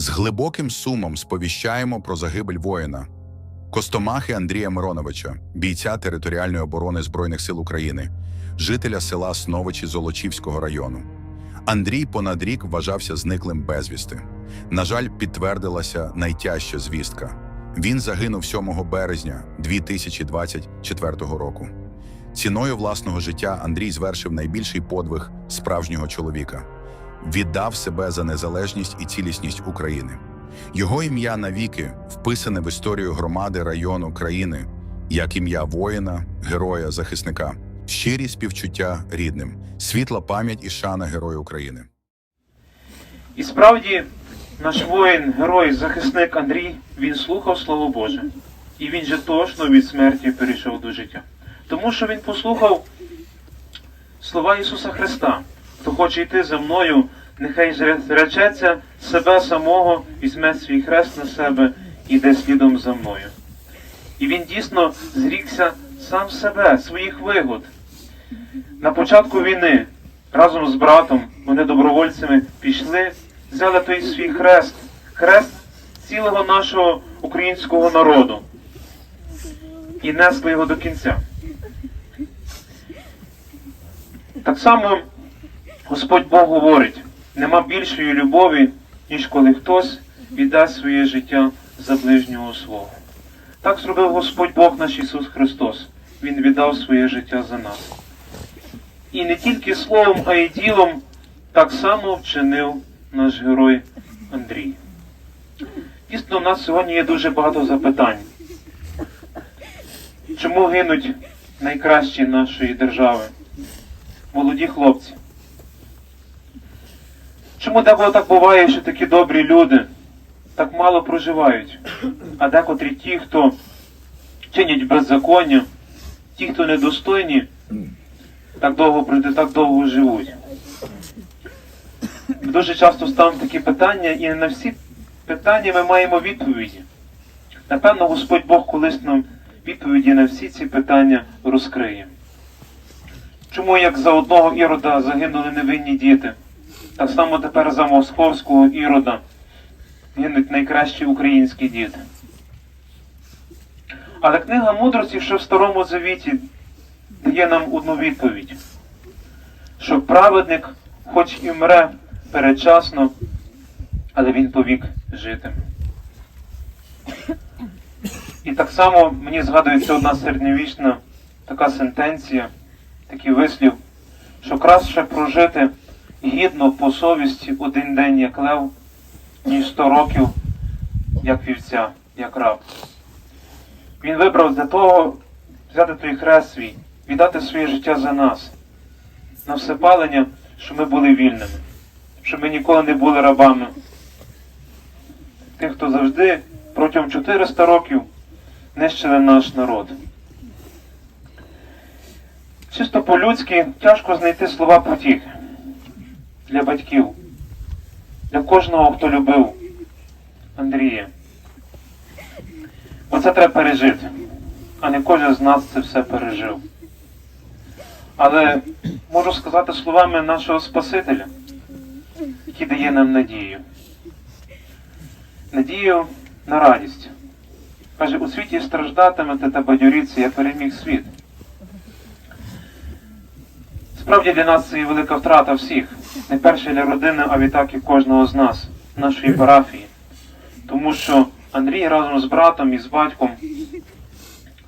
З глибоким сумом сповіщаємо про загибель воїна Костомахи Андрія Мироновича, бійця територіальної оборони Збройних сил України, жителя села Сновичі Золочівського району. Андрій понад рік вважався зниклим безвісти. На жаль, підтвердилася найтяжча звістка. Він загинув 7 березня 2024 року. Ціною власного життя Андрій звершив найбільший подвиг справжнього чоловіка віддав себе за незалежність і цілісність України. Його ім'я навіки вписане в історію громади району країни як ім'я воїна, героя, захисника, щирі співчуття рідним, світла пам'ять і шана Герою України. І справді, наш воїн, герой, захисник Андрій, він слухав Слово Боже. І він же точно від смерті перейшов до життя. Тому що він послухав слова Ісуса Христа. Хто хоче йти за мною, нехай зречеться себе самого, візьме свій хрест на себе і йде слідом за мною. І він дійсно зрікся сам себе, своїх вигод. На початку війни разом з братом, вони добровольцями пішли, взяли той свій хрест, хрест цілого нашого українського народу і несли його до кінця. Так само Господь Бог говорить, нема більшої любові, ніж коли хтось віддасть своє життя за ближнього свого. Так зробив Господь Бог наш Ісус Христос. Він віддав своє життя за нас. І не тільки словом, а й ділом так само вчинив наш герой Андрій. Дійсно, у нас сьогодні є дуже багато запитань. Чому гинуть найкращі нашої держави? Молоді хлопці. Чому деколи так буває, що такі добрі люди так мало проживають, а декотрі ті, хто чинять беззаконня, ті, хто недостойні, так довго так довго живуть. Дуже часто ставимо такі питання, і не на всі питання ми маємо відповіді. Напевно, Господь Бог колись нам відповіді на всі ці питання розкриє. Чому як за одного ірода загинули невинні діти? Так само тепер за московського ірода гинуть найкращі українські діти. Але книга мудрості, що в Старому Завіті, дає нам одну відповідь, що праведник, хоч і вмре передчасно, але він повік жити. І так само мені згадується одна середньовічна така сентенція, такий вислів, що краще прожити гідно по совісті один день як лев, ніж сто років як вівця, як раб. Він вибрав для того взяти той хрест свій, віддати своє життя за нас, на всепалення, щоб ми були вільними, щоб ми ніколи не були рабами. Тих, хто завжди протягом 400 років нищили наш народ. Чисто по-людськи тяжко знайти слова потіхи для батьків, для кожного, хто любив Андрія. Оце треба пережити, а не кожен з нас це все пережив. Але можу сказати словами нашого Спасителя, який дає нам надію. Надію на радість. Каже, у світі страждатимете та бадьоріться, я переміг світ. Справді для нас це є велика втрата всіх, не перше для родини, а відтак і кожного з нас, нашої парафії. Тому що Андрій разом з братом і з батьком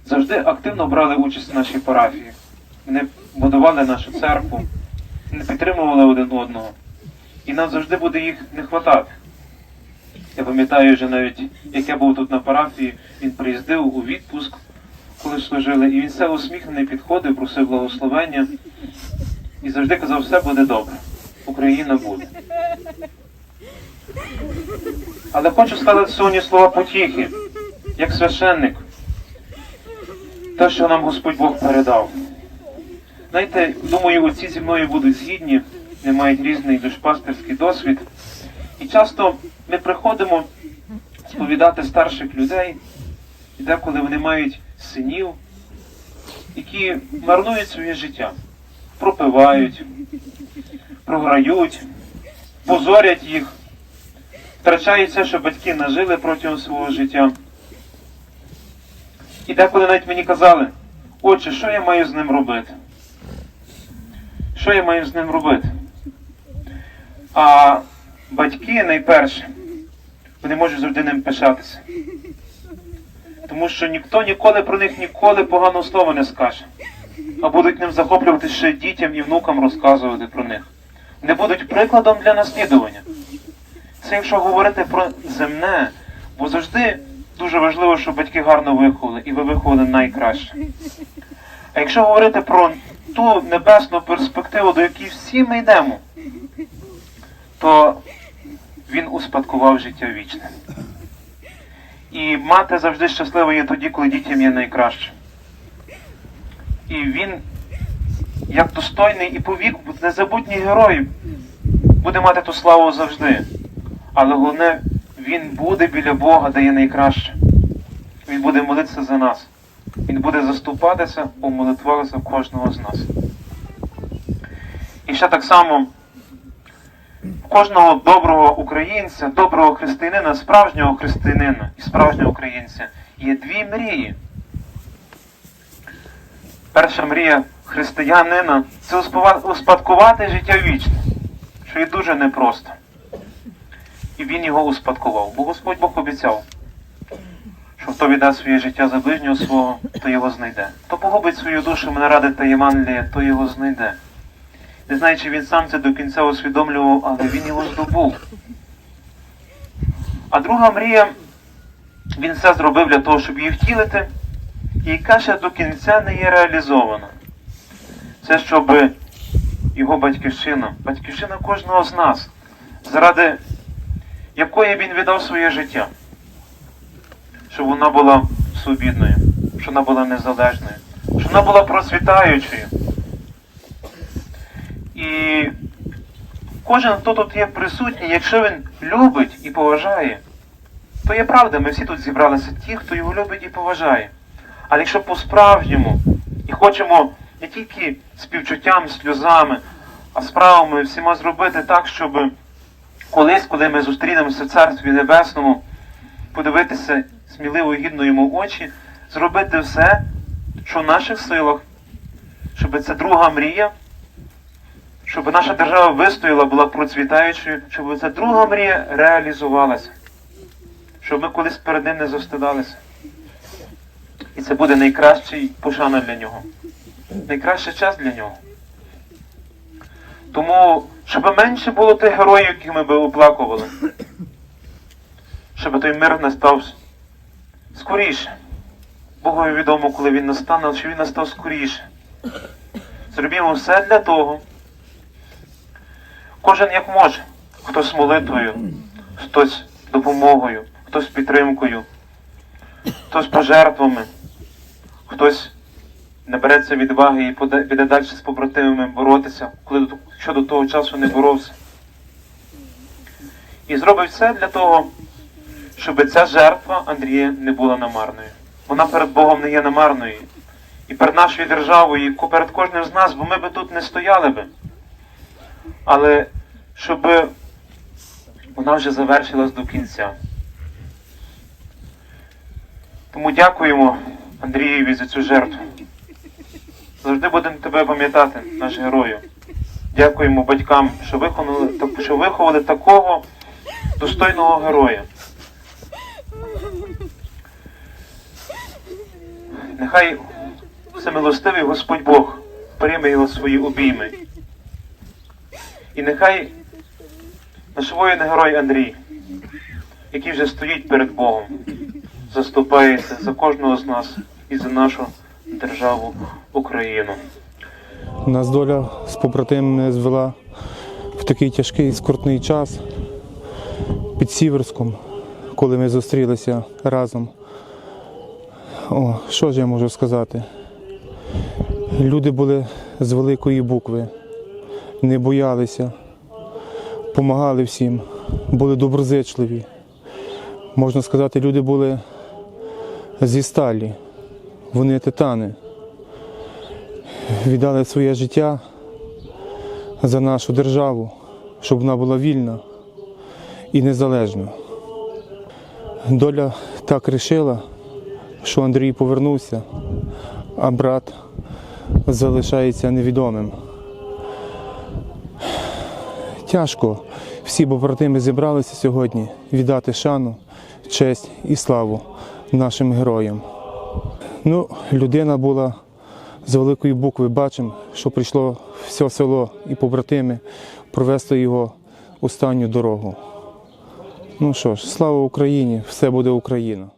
завжди активно брали участь в нашій парафії. Вони будували нашу церкву, вони підтримували один одного. І нам завжди буде їх не хватати. Я пам'ятаю вже навіть, як я був тут на парафії, він приїздив у відпуск, коли служили, і він все усміхнений підходив, просив благословення і завжди казав, все буде добре. Україна буде. Але хочу сказати сьогодні слова потіхи, як священник, те, що нам Господь Бог передав. Знаєте, думаю, отці зі мною будуть згідні, вони мають різний душпастерський досвід. І часто ми приходимо сповідати старших людей, і деколи вони мають синів, які марнують своє життя, пропивають, програють, позорять їх, втрачається, що батьки нажили протягом свого життя. І деколи навіть мені казали, отче, що я маю з ним робити? Що я маю з ним робити? А батьки найперше, вони можуть завжди ним пишатися. Тому що ніхто ніколи про них ніколи поганого слова не скаже. А будуть ним захоплюватися ще дітям і внукам розказувати про них. Вони будуть прикладом для наслідування. Це якщо говорити про земне, бо завжди дуже важливо, щоб батьки гарно виховали, і ви виховали найкраще. А якщо говорити про ту небесну перспективу, до якої всі ми йдемо, то він успадкував життя вічне. І мати завжди щаслива є тоді, коли дітям є найкраще. І він, як достойний і повік, незабутній герой, буде мати ту славу завжди. Але головне, він буде біля Бога, де є найкраще. Він буде молитися за нас. Він буде заступатися у молитвах за кожного з нас. І ще так само кожного доброго українця, доброго християнина, справжнього християнина і справжнього українця є дві мрії. Перша мрія християнина це успадкувати життя вічне, що є дуже непросто. І він його успадкував, бо Господь Бог обіцяв, що хто віддасть своє життя за ближнього свого, то його знайде. Хто погубить свою душу мене ради та Євангелія, то його знайде. Не знаю, чи він сам це до кінця усвідомлював, але він його здобув. А друга мрія, він все зробив для того, щоб її втілити, і яка ще до кінця не є реалізована. Це щоб його батьківщина, батьківщина кожного з нас, заради якої він віддав своє життя, щоб вона була свобідною, щоб вона була незалежною, щоб вона була процвітаючою. І кожен, хто тут є присутній, якщо він любить і поважає, то є правда, ми всі тут зібралися ті, хто його любить і поважає. Але якщо по-справжньому і хочемо не тільки співчуттям, сльозами, а справами всіма зробити так, щоб колись, коли ми зустрінемося в Царстві Небесному, подивитися сміливо і гідно йому в очі, зробити все, що в наших силах, щоб ця друга мрія щоб наша держава вистояла, була процвітаючою, щоб ця друга мрія реалізувалася, щоб ми колись перед ним не застидалися. І це буде найкращий пошана для нього, найкращий час для нього. Тому, щоб менше було тих героїв, яких ми би оплакували, щоб той мир настав скоріше. Богові відомо, коли він настане, щоб він настав скоріше. Зробімо все для того. Кожен як може. Хтось молитвою, хтось допомогою, хтось підтримкою, хтось пожертвами, хтось набереться відваги і піде далі з побратимами боротися, коли що до того часу не боровся. І зробить все для того, щоб ця жертва Андрія не була намарною. Вона перед Богом не є намарною. І перед нашою державою, і перед кожним з нас, бо ми би тут не стояли би але щоб вона вже завершилась до кінця. Тому дякуємо Андрієві за цю жертву. Завжди будемо тебе пам'ятати, наш герою. Дякуємо батькам, що виховали, що виховали такого достойного героя. Нехай всемилостивий Господь Бог прийме його свої обійми. І нехай наш воїн-герой Андрій, який вже стоїть перед Богом, заступається за кожного з нас і за нашу державу Україну. Нас доля з побратимами звела в такий тяжкий скрутний час під Сіверськом, коли ми зустрілися разом. О, що ж я можу сказати? Люди були з великої букви, не боялися, допомагали всім, були доброзичливі. Можна сказати, люди були зі сталі, вони титани віддали своє життя за нашу державу, щоб вона була вільна. і незалежно. Доля так рішила, що Андрій повернувся, а брат залишається невідомим. Тяжко. Всі побратими зібралися сьогодні віддати шану, честь і славу нашим героям. Ну, людина була з великої букви. Бачимо, що прийшло все село і побратими провести його останню дорогу. Ну що ж, слава Україні! Все буде Україна!